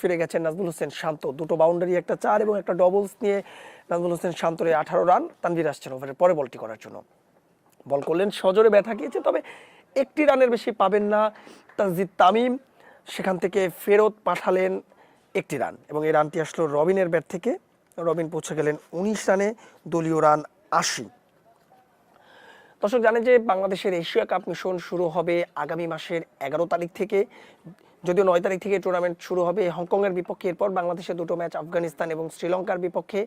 ফিরে গেছেন নাজমুল হোসেন শান্ত। দুটো বাউন্ডারি একটা চার এবং একটা ডবলস নিয়ে নাজমুল হোসেন শান্তর আঠারো রান তানভীর আসছেন ওভারের পরে বলটি করার জন্য। বল করলেন, সজোরে ব্যথা গিয়েছে তবে একটি রানের বেশি পাবেন না তানজিদ তামিম। সেখান থেকে ফেরত পাঠালেন একটি রান এবং এই রানটি আসলো রবিনের ব্যাট থেকে। রবিন পৌঁছে গেলেন উনিশ রানে, দলীয় রান আশি। দর্শক জানেন যে বাংলাদেশের এশিয়া কাপ মিশন শুরু হবে আগামী মাসের এগারো তারিখ থেকে। যদিও নয় তারিখ থেকে টুর্নামেন্ট শুরু হবে হংকংয়ের বিপক্ষে। এরপর বাংলাদেশের দুটো ম্যাচ আফগানিস্তান এবং শ্রীলঙ্কার বিপক্ষে।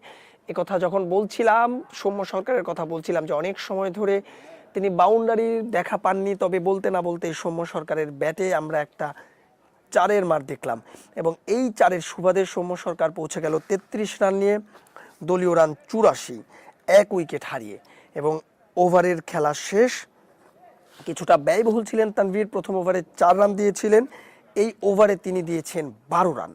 কথা যখন বলছিলাম, সৌম্য সরকারের কথা বলছিলাম যে অনেক সময় ধরে তিনি বাউন্ডারির দেখা পাননি, তবে বলতে না বলতে সৌম্য সরকারের ব্যাটে আমরা একটা চারের মার দেখলাম। এবং এই চারের সুবাদে সৌম্য সরকার পৌঁছে গেল তেত্রিশ রান নিয়ে, দলীয় রান চুরাশি, এক উইকেট হারিয়ে। এবং ওভারের খেলা শেষ। কিছুটা ব্যয়বহুল ছিলেন তানভীর, প্রথম ওভারে চার রান দিয়েছিলেন। এই ওভারে তিনি দিয়েছেন বারো রান।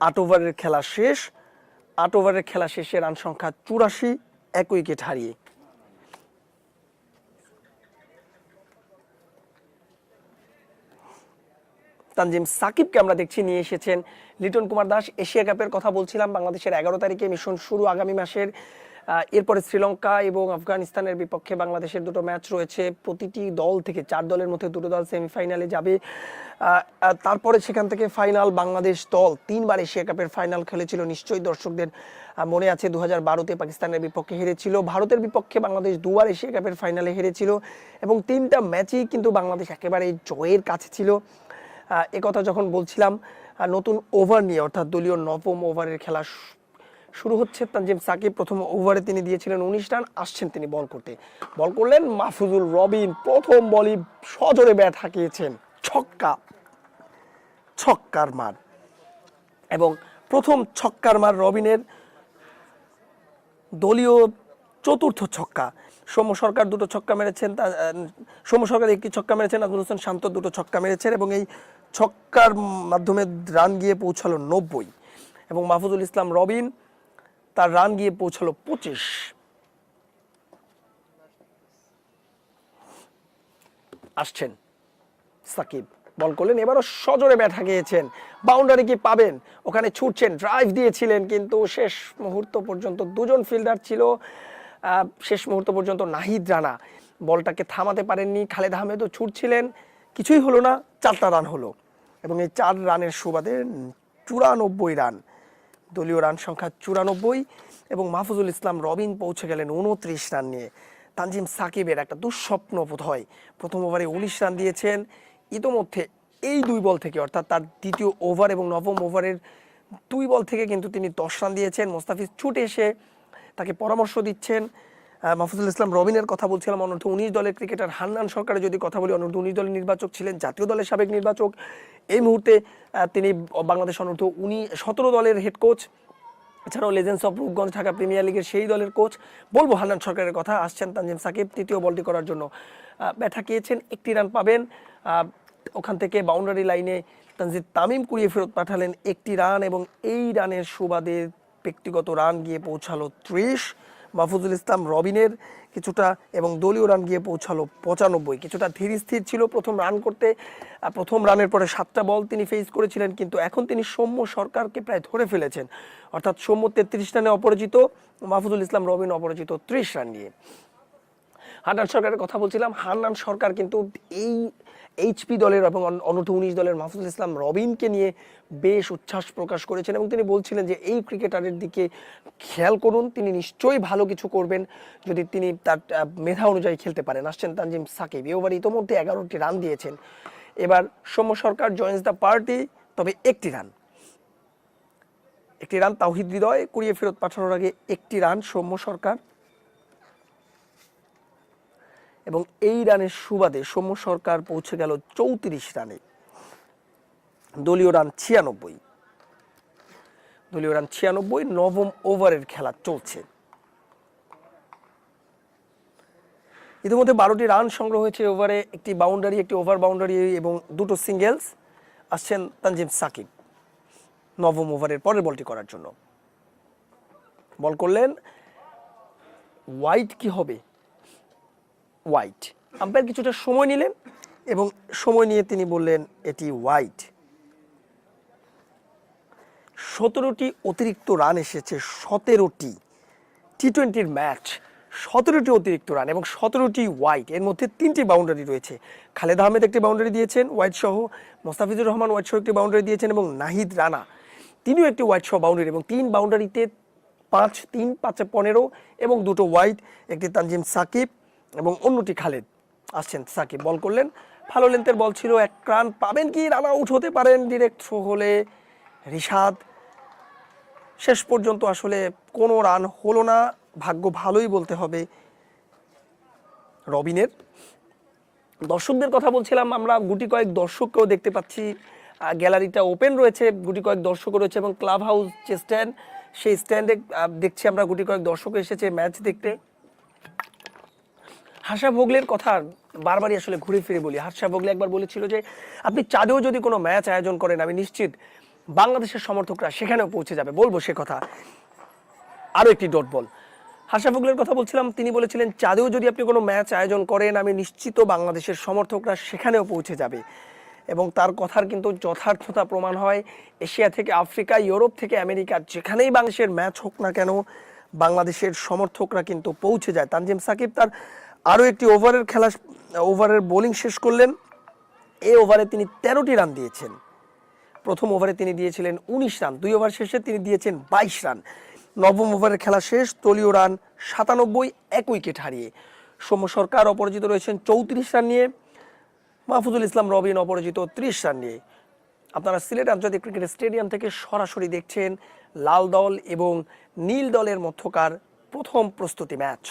আট ওভারের খেলা শেষ। আট ওভারের খেলা শেষে রান সংখ্যা চুরাশি, এক উইকেট হারিয়ে। তানজিম সাকিবকে আমরা দেখছি নিয়ে এসেছেন লিটন কুমার দাস এশিয়া কাপের কথা বলছিলাম, বাংলাদেশের এগারো তারিখে মিশন শুরু আগামী মাসের এরপরে শ্রীলঙ্কা এবং আফগানিস্তানের বিপক্ষে বাংলাদেশের দুটো ম্যাচ রয়েছে। প্রতিটি দল থেকে চার দলের মধ্যে দুটো দল সেমিফাইনালে যাবে। তারপরে সেখান থেকে ফাইনাল বাংলাদেশ দল। তিনবার এশিয়া কাপের ফাইনাল খেলেছিল। নিশ্চয়ই দর্শকদের মনে আছে দু হাজার বারোতে পাকিস্তানের বিপক্ষে হেরেছিল। ভারতের বিপক্ষে বাংলাদেশ দুবার এশিয়া কাপের ফাইনালে হেরেছিল। এবং তিনটা ম্যাচই কিন্তু বাংলাদেশ একেবারে জয়ের কাছে ছিল। একথা যখন বলছিলাম নতুন ওভার নিয়ে, অর্থাৎ দলীয় নবম ওভারের খেলা শুরু হচ্ছে তানজিম সাকিব প্রথম ওভারে তিনি দিয়েছিলেন উনিশ রান, আসছেন তিনি বল করতে। বল করলেন মাহফুজুল রবিন, প্রথম বলই সজোরে ব্যাট হাঁকিয়েছেন। ছক্কা, ছক্কার মার। এবং প্রথম ছক্কার মার রবিনের দলীয় চতুর্থ ছক্কা। সৌম্য সরকার দুটো ছক্কা মেরেছেন সৌম্য সরকার একটি ছক্কা মেরেছেন নাজমুল হোসেন শান্ত দুটো ছক্কা মেরেছেন এবং এই ছক্কার মাধ্যমে রান গিয়ে পৌঁছালো নব্বই। এবং মাহফুজুল ইসলাম রবিন তার রান গিয়ে পৌঁছালো পঁচিশ। আসছেন সাকিব। বল করলেন, এবারও সজোরে ব্যাট হাঁকিয়েছেন। বাউন্ডারি কি পাবেন? ওখানে ছুটছেন ড্রাইভ দিয়েছিলেন, কিন্তু শেষ মুহূর্ত পর্যন্ত দুজন ফিল্ডার ছিল শেষ মুহূর্ত পর্যন্ত নাহিদ রানা। বলটাকে থামাতে পারেননি, খালেদ আহমেদও ছুটছিলেন, কিছুই হলো না, চারটা রান হলো। এবং এই চার রানের সুবাদে চুরানব্বই রান। দলীয় রান সংখ্যা চুরানব্বই এবং মাহফুজুল ইসলাম রবিন পৌঁছে গেলেন উনত্রিশ রান নিয়ে। তানজিম সাকিবের একটা দুঃস্বপ্ন বোধ হয় প্রথম ওভারে উনিশ রান দিয়েছেন। ইতোমধ্যে এই দুই বল থেকে, অর্থাৎ তার দ্বিতীয় ওভার এবং নবম ওভারের দুই বল থেকে কিন্তু তিনি দশ রান দিয়েছেন। মোস্তাফিজ ছুটে এসে তাকে পরামর্শ দিচ্ছেন। মাহফুজুল ইসলাম রবিনের কথা বলছিলাম অনূর্ধ্ব উনিশ দলের ক্রিকেটার হান্নান সরকারের যদি কথা বলি অনূর্ধ্ব উনিশ দলের নির্বাচক ছিলেন জাতীয় দলের সাবেক নির্বাচক। এই মুহূর্তে তিনি বাংলাদেশ অনূর্ধ্ব উনি সতেরো দলের হেড কোচ এছাড়াও legends of Rupganj Dhaka premier লিগের সেই দলের কোচ বলব হান্নান সরকারের কথা আসছেন তানজিম সাকিব তৃতীয় বলটি করার জন্য। আহ, ব্যাট হাঁকিয়েছেন একটি রান পাবেন। ওখান থেকে বাউন্ডারি লাইনে তানজিদ তামিম কুড়িয়ে ফেরত পাঠালেন একটি রান এবং এই রানের সুবাদে ব্যক্তিগত রান গিয়ে পৌঁছালো ত্রিশ। মাহফুজুল ইসলাম রবিনের কিছুটা এবং দলীয় রান গিয়ে পৌঁছালো পঁচানব্বই। কিছুটা ধীর স্থির ছিল প্রথম রান করতে। প্রথম রানের পরে সাতটা বল তিনি ফেস করেছিলেন, কিন্তু এখন তিনি সৌম্য সরকারকে প্রায় ধরে ফেলেছেন। অর্থাৎ সৌম্য তেত্রিশ রানে অপরাজিত, মাহফুজুল ইসলাম রবিন অপরাজিত ত্রিশ রান নিয়ে। হান্নান সরকারের কথা বলছিলাম। হান্নান সরকার কিন্তু এই এইচপি দলের এবং অন- অনূর্ধ্ব উনিশ দলের মাহফুজুল ইসলাম রবিনকে নিয়ে বেশ উচ্ছ্বাস প্রকাশ করেছেন এবং তিনি বলছিলেন যে এই ক্রিকেটারের দিকে খেয়াল করুন, তিনি নিশ্চয়ই ভালো কিছু করবেন যদি তিনি তার মেধা অনুযায়ী খেলতে পারেন। আসছেন তানজিম সাকিব। এবার ইতোমধ্যে এগারোটি রান দিয়েছেন। এবার Soumya Sarkar joins the party তবে একটি রান। একটি রান তাওহিদ হৃদয়, কুড়িয়ে ফেরত পাঠানোর আগে একটি রান সৌম্য সরকার। এবং এই রানের সুবাদে সৌম্য সরকার পৌঁছে গেল চৌত্রিশ রানে। দলীয় রান ছিয়ানব্বই। দলীয় রান ছিয়ানব্বই, নবম ওভারের খেলা চলছে। ইতিমধ্যে বারোটি রান সংগ্রহ হয়েছে ওভারে, একটি বাউন্ডারি একটি ওভার বাউন্ডারি এবং দুটো সিঙ্গেলস আসছেন তানজিম সাকিব নবম ওভারের পরের বলটি করার জন্য। বল করলেন হোয়াইট কি হবে? হোয়াইট আম্পায়ার কিছুটা সময় নিলেন এবং সময় নিয়ে তিনি বললেন, এটি হোয়াইট সতেরোটি অতিরিক্ত রান এসেছে, সতেরোটি টি টোয়েন্টির ম্যাচ সতেরোটি অতিরিক্ত রান এবং সতেরোটি হোয়াইট এর মধ্যে তিনটি বাউন্ডারি রয়েছে। খালেদ আহমেদ একটি বাউন্ডারি দিয়েছেন হোয়াইট সহ মোস্তাফিজুর রহমান হোয়াইট সহ একটি বাউন্ডারি দিয়েছেন এবং নাহিদ রানা। তিনিও একটি হোয়াইট সহ বাউন্ডারি এবং তিন বাউন্ডারিতে পাঁচ, তিন, পাঁচে পনেরো এবং দুটো হোয়াইট একটি তানজিম সাকিব এবং অন্যটি খালেদ আসছেন সাকিব। বল করলেন, ভালো লেন্থের বল ছিল, এক রান পাবেন কি? রান আউট হতে পারেন ডিরেক্ট থ্রো হলে রিশাদ। শেষ পর্যন্ত আসলে কোনো রান হলো না, ভাগ্য ভালোই বলতে হবে রবিনের। দর্শকদের কথা বলছিলাম, আমরা গুটি কয়েক দর্শককেও দেখতে পাচ্ছি। গ্যালারিটা ওপেন রয়েছে, গুটি কয়েক দর্শক রয়েছে এবং ক্লাব হাউস যে স্ট্যান্ড সেই স্ট্যান্ডে দেখছি আমরা গুটি কয়েক দর্শক এসেছে ম্যাচ দেখতে। হাসা ভোগলের কথা বারবারই আসলে ঘুরে ফিরে বলি। হাসা ভোগলে একবার বলেছিল যে, আপনি চাঁদেও যদি কোনো ম্যাচ আয়োজন করেন, আমি নিশ্চিত বাংলাদেশের সমর্থকরা সেখানেও পৌঁছে যাবে। বলব সে কথা। আরও একটি ডট বল। হাসা ভোগলের কথা বলছিলাম, তিনি বলেছিলেন, চাঁদেও যদি আপনি কোনো ম্যাচ আয়োজন করেন, আমি নিশ্চিত বাংলাদেশের সমর্থকরা সেখানেও পৌঁছে যাবে। এবং তার কথার কিন্তু যথার্থতা প্রমাণ হয় এশিয়া থেকে আফ্রিকা, ইউরোপ থেকে আমেরিকা, যেখানেই বাংলাদেশের ম্যাচ হোক না কেন, বাংলাদেশের সমর্থকরা কিন্তু পৌঁছে যায়। তানজিম সাকিব তার আরও একটি ওভারের খেলা, ওভারের বোলিং শেষ করলেন। এই ওভারে তিনি তেরোটি রান দিয়েছেন। প্রথম ওভারে তিনি দিয়েছিলেন উনিশ রান, দুই ওভার শেষে তিনি দিয়েছেন বাইশ রান। নবম ওভারের খেলা শেষ তলীয় রান সাতানব্বই, এক উইকেট হারিয়ে। সৌম্য সরকার অপরাজিত রয়েছেন চৌত্রিশ রান নিয়ে, মাহফুজুল ইসলাম রবিন অপরাজিত ত্রিশ রান নিয়ে। আপনারা সিলেট আন্তর্জাতিক ক্রিকেট স্টেডিয়াম থেকে সরাসরি দেখছেন লাল দল এবং নীল দলের মধ্যকার প্রথম প্রস্তুতি ম্যাচ।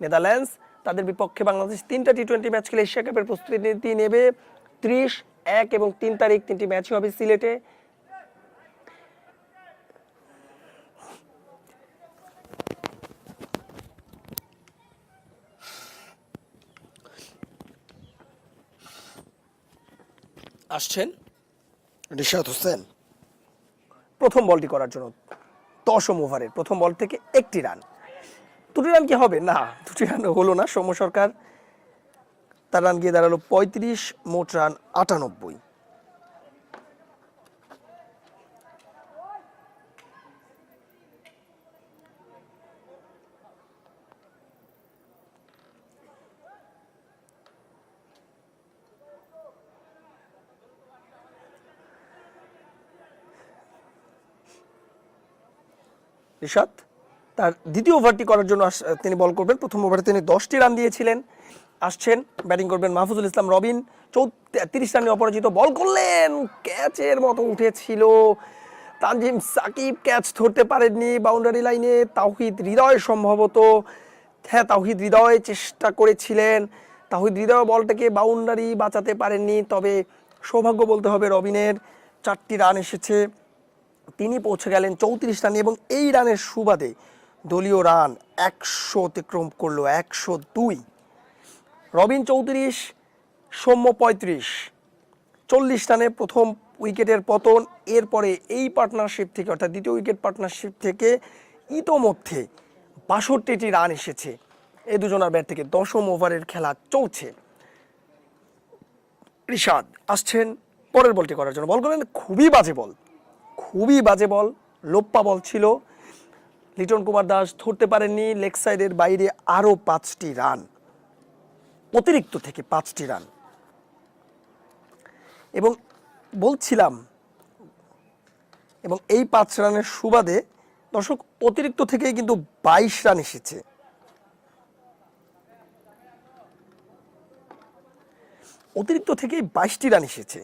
নেদারল্যান্ডস তাদের বিপক্ষে বাংলাদেশ তিনটা টি টোয়েন্টি ম্যাচ খেলে এশিয়া কাপের প্রস্তুতি নেবে। ত্রিশ এক এবং তিন তারিখ তিনটি ম্যাচই হবে সিলেটে। আসছেন? রিশাদ হোসেন। প্রথম বলটি করার জন্য দশম ওভারের প্রথম বল থেকে একটি রান। দুটি রান কি হবে? না দুটি রান হলো না। সৌম্য সরকার তার রান গিয়ে দাঁড়াল পঁয়ত্রিশ, মোট রান আটানব্বই। রিশাদ? তার দ্বিতীয় ওভারটি করার জন্য তিনি বল করবেন। প্রথম ওভারে তিনি দশটি রান দিয়েছিলেন, আসছেন, ব্যাটিং করবেন মাহফুজুল ইসলাম, রবিন চৌত্রিশ রানে অপরাজিত, বল করলেন, ক্যাচের মতো উঠেছিল। তানজিম সাকিব ক্যাচ ধরতে পারেননি বাউন্ডারি লাইনে, তাওহিদ হৃদয় সম্ভবত। হ্যাঁ তাওহিদ হৃদয় চেষ্টা করেছিলেন। তাওহিদ হৃদয় বলটাকে বাউন্ডারি বাঁচাতে পারেননি, তবে সৌভাগ্য বলতে হবে রবিনের, চারটি রান এসেছে। তিনি পৌঁছে গেলেন চৌত্রিশ রানে এবং এই রানের সুবাদে দলীয় রান একশো অতিক্রম করল, একশো দুই। রবিন চৌত্রিশ, সৌম্য পঁয়ত্রিশ। চল্লিশ রানে প্রথম উইকেটের পতন, এরপরে এই পার্টনারশিপ থেকে, অর্থাৎ দ্বিতীয় উইকেট পার্টনারশিপ থেকে ইতোমধ্যে বাষট্টিটি রান এসেছে। এ দুজনার ব্যাট থেকে দশম ওভারের খেলা চলছে। রিশাদ আসছেন পরের বলটি করার জন্য। বল করলেন খুবই বাজে বল। খুবই বাজে বল, লোপ্পা বল ছিল। লিটন কুমার দাস ধরতে পারেননি লেগ সাইডের বাইরে আরও পাঁচটি রান। অতিরিক্ত থেকে পাঁচটি রান। এবং বলছিলাম, এবং এই পাঁচ রানের সুবাদে দর্শক অতিরিক্ত থেকেই কিন্তু বাইশ রান এসেছে। অতিরিক্ত থেকেই বাইশটি রান এসেছে।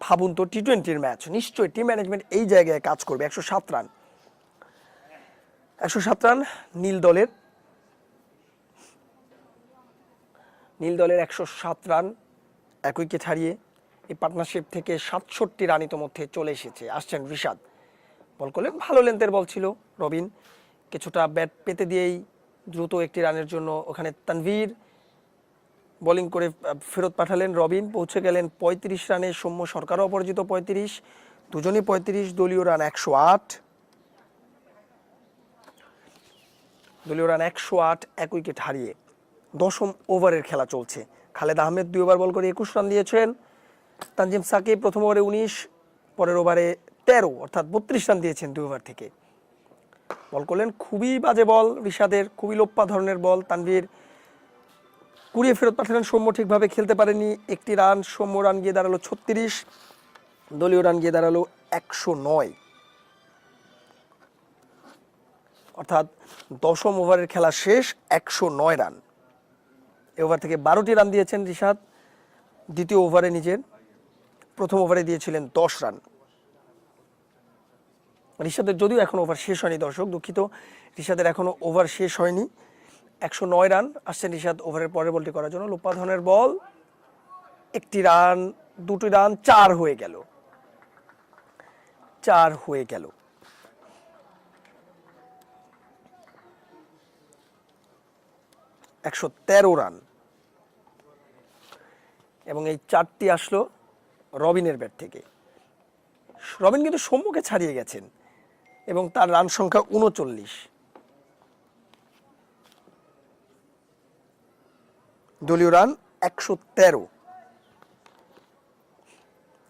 ভাবুন তো টি টোয়েন্টির ম্যাচ নিশ্চয়ই টিম ম্যানেজমেন্ট এই জায়গায় কাজ করবে, একশো সাত রান। একশো সাত রান নীল দলের। নীল দলের একশো সাত রান, এক উইকেট হারিয়ে এই পার্টনারশিপ থেকে সাতষট্টি রান ইতোমধ্যে চলে এসেছে। আসছেন রিশাদ। বল করলেন, ভালো লেন্থের বল ছিল রবিন। কিছুটা ব্যাট পেতে দিয়েই দ্রুত একটি রানের জন্য ওখানে তানভীর। বোলিং করে ফেরত পাঠালেন রবিন। পৌঁছে গেলেন পঁয়ত্রিশ রানে সৌম্য সরকারও অপরাজিত পঁয়ত্রিশ দুজনই পঁয়ত্রিশ, দলীয় রান একশো আট। দলীয় রান একশো আট, এক উইকেট হারিয়ে দশম ওভারের খেলা চলছে। খালেদ আহমেদ দুই ওভার বল করে একুশ রান দিয়েছেন। তানজিম সাকিব প্রথম ওভারে উনিশ, পরের ওভারে তেরো, অর্থাৎ বত্রিশ রান দিয়েছেন দুই ওভার থেকে। বল করলেন খুবই বাজে বল, রিশাদের খুবই লোপ্পা ধরনের বল। তানভীর কুড়িয়ে ফেরত পাঠালেন, সৌম্য ঠিকভাবে খেলতে পারেনি। একটি রান, সৌম্য রান গিয়ে দাঁড়াল ছত্রিশ, দলীয় রান গিয়ে দাঁড়াল একশো নয়। অর্থাৎ দশম ওভারের খেলা শেষ একশো নয় রান। এ ওভার থেকে বারোটি রান দিয়েছেন রিশাদ, দ্বিতীয় ওভারে নিজের, প্রথম ওভারে দিয়েছিলেন দশ রান। রিশাদের যদিও এখনও ওভার শেষ হয়নি, দর্শক দুঃখিত, রিশাদের এখনও ওভার শেষ হয়নি। একশো নয় রান আসছেন রিশাদ ওভারের পরের বলটি করার জন্য। লোপা ধরনের বল, একটি রান, দুটি রান, চার হয়ে গেল। চার হয়ে গেল। একশো তেরো রান। এবং এই চারটি আসলো রবিনের ব্যাট থেকে। রবিন কিন্তু সম্মুখে ছাড়িয়ে গেছেন এবং তার রান সংখ্যা উনচল্লিশ। দলীয় রান একশো তেরো।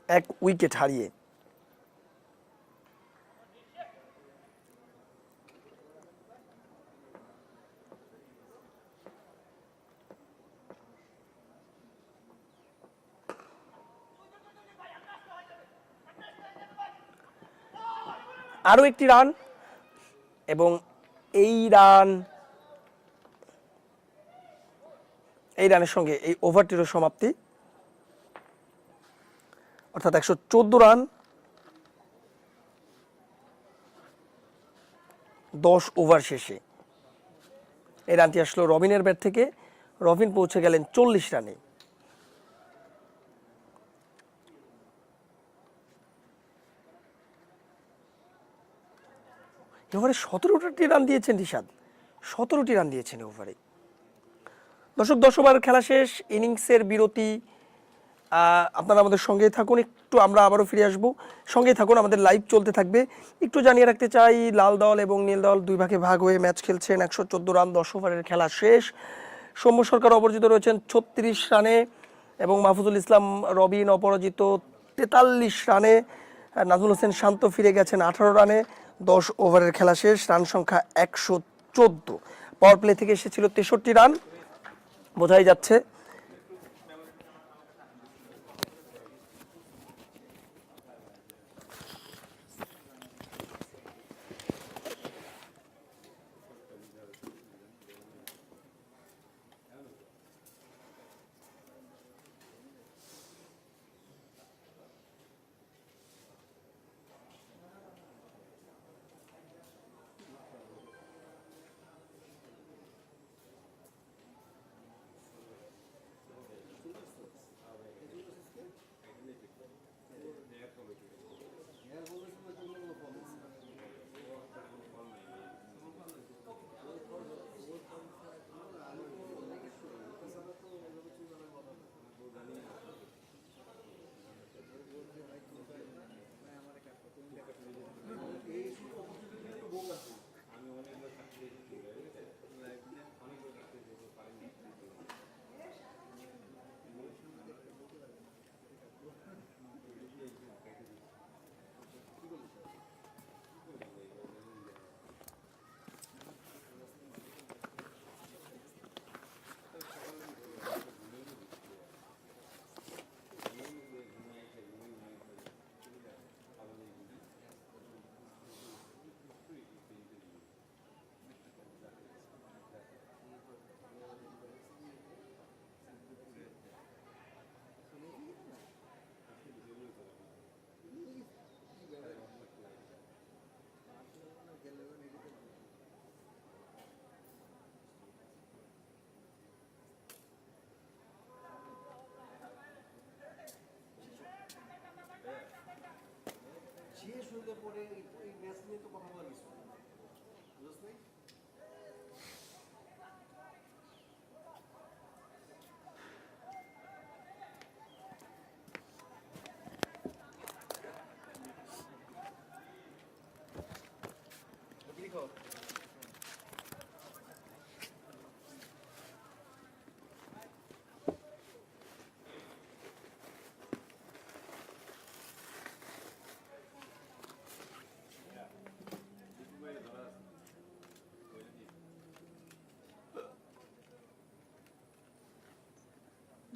এক উইকেট হারিয়ে আরও একটি রান এবং এই রান, এই রানের সঙ্গে এই ওভারটিরও সমাপ্তি। অর্থাৎ একশো চোদ্দ রান, দশ ওভার শেষে। এই রানটি আসলো রবিনের ব্যাট থেকে। রবিন পৌঁছে গেলেন চল্লিশ রানে। ওভারে সতেরোটি রান দিয়েছেন রিশাদ। সতেরোটি রান দিয়েছেন ওভারে। দর্শক দশ ওভার খেলা শেষ, ইনিংসের বিরতি। আপনারা আমাদের সঙ্গেই থাকুন, একটু আমরা আবারও ফিরে আসব। সঙ্গে থাকুন, আমাদের লাইভ চলতে থাকবে। একটু জানিয়ে রাখতে চাই, লাল দল এবং নীল দল দুই ভাগে ভাগ হয়ে ম্যাচ খেলছেন, একশো চোদ্দ রান, দশ ওভারের খেলা শেষ। সৌম্য সরকার অপরাজিত রয়েছেন ছত্রিশ রানে এবং মাহফুজুল ইসলাম রবিন অপরাজিত তেতাল্লিশ রানে। নাজমুল হোসেন শান্ত ফিরে গেছেন আঠারো রানে। দশ ওভারের খেলা শেষ, রান সংখ্যা একশো চোদ্দ। পাওয়ার প্লে থেকে এসেছিল তেষট্টি রান। বোঝাই যাচ্ছে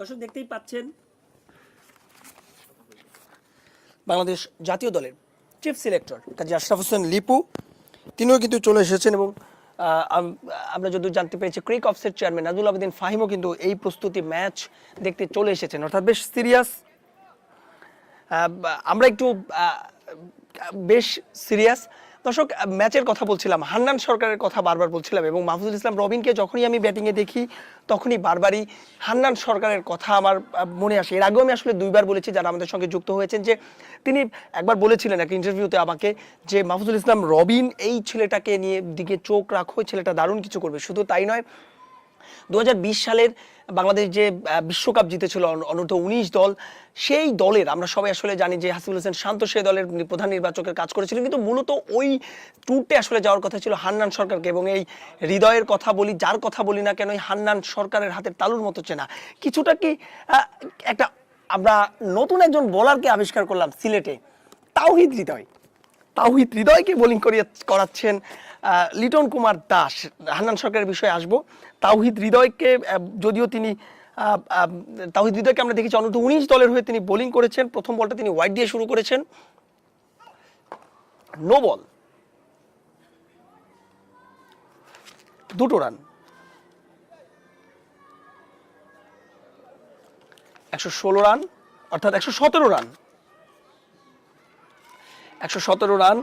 দর্শক দেখতেই পাচ্ছেন। বাংলাদেশ জাতীয় দলের চিফ সিলেক্টর কাজী আশরাফ হোসেন লিপু, তিনিও কিন্তু চলে এসেছেন এবং আমরা যদি জানতে পেরেছি ক্রিক অফসের চেয়ারম্যান নাজুল আবেদিন ফাহিমও কিন্তু এই প্রস্তুতি ম্যাচ দেখতে চলে এসেছেন, অর্থাৎ বেশ সিরিয়াস আমরা একটু বেশ সিরিয়াস দর্শক, ম্যাচের কথা বলছিলাম, হান্নান সরকারের কথা বারবার বলছিলাম এবং মাহফুজুল ইসলাম রবিনকে যখনই আমি ব্যাটিংয়ে দেখি, তখনই বারবারই হান্নান সরকারের কথা আমার মনে আসে। এর আগেও আমি আসলে দুইবার বলেছি যারা আমাদের সঙ্গে যুক্ত হয়েছেন যে, তিনি একবার বলেছিলেন একটা ইন্টারভিউতে আমাকে যে, মাহফুজুল ইসলাম রবিন এই ছেলেটাকে নিয়ে দিকে চোখ রাখো, ছেলেটা দারুণ কিছু করবে। শুধু তাই নয় দু হাজার বিশ সালের বাংলাদেশ যে বিশ্বকাপ জিতেছিল অন- অনূর্ধ্ব উনিশ দল, সেই দলের, আমরা সবাই আসলে জানি যে হাসিবুল হোসেন শান্ত সেই দলের প্রধান নির্বাচকের কাজ করেছিলেন, কিন্তু মূলত ওই ট্যুরটে আসলে যাওয়ার কথা ছিল হান্নান সরকারকে এবং এই হৃদয়ের কথা বলি, যার কথা বলি না কেন এই হান্নান সরকারের হাতের তালুর মতো চেনা। কিছুটা কি একটা আমরা নতুন একজন বোলারকে আবিষ্কার করলাম সিলেটে, তাওহিদ হৃদয়। তাওহিদ হৃদয়কে বোলিং করিয়ে, করাচ্ছেন লিটন কুমার দাস, হান্নান সরকারের বিষয়ে আসব। তাওহিদ হৃদয়কে যদিও তিনি তাওহিদ হৃদয়কে আমরা দেখেছি অনূর্ধ্ব উনিশ দলের হয়ে তিনি বোলিং করেছেন। প্রথম বলটা তিনি ওয়াইড দিয়ে শুরু করেছেন। No ball. দুটো রান। একশো ষোলো রান, অর্থাৎ একশো সতেরো রান। একশো সতেরো রান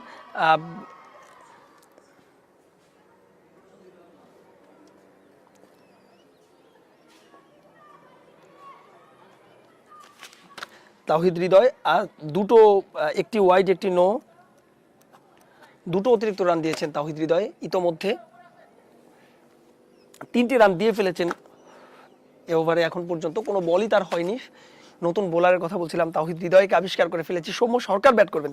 তাহিদ হৃদয় আর দুটো একটি ওয়াইড একটি নো দুটো অতিরিক্ত রান দিয়েছেন তাহিদ হৃদয় ইতোমধ্যে। তিনটি রান দিয়ে ফেলেছেন এ ওভারে এখন পর্যন্ত, কোনো বলই তার হয়নি। নতুন বোলারের কথা বলছিলাম তাহিদ হৃদয়কে আবিষ্কার করে ফেলেছি। সৌম্য সরকার ব্যাট করবেন।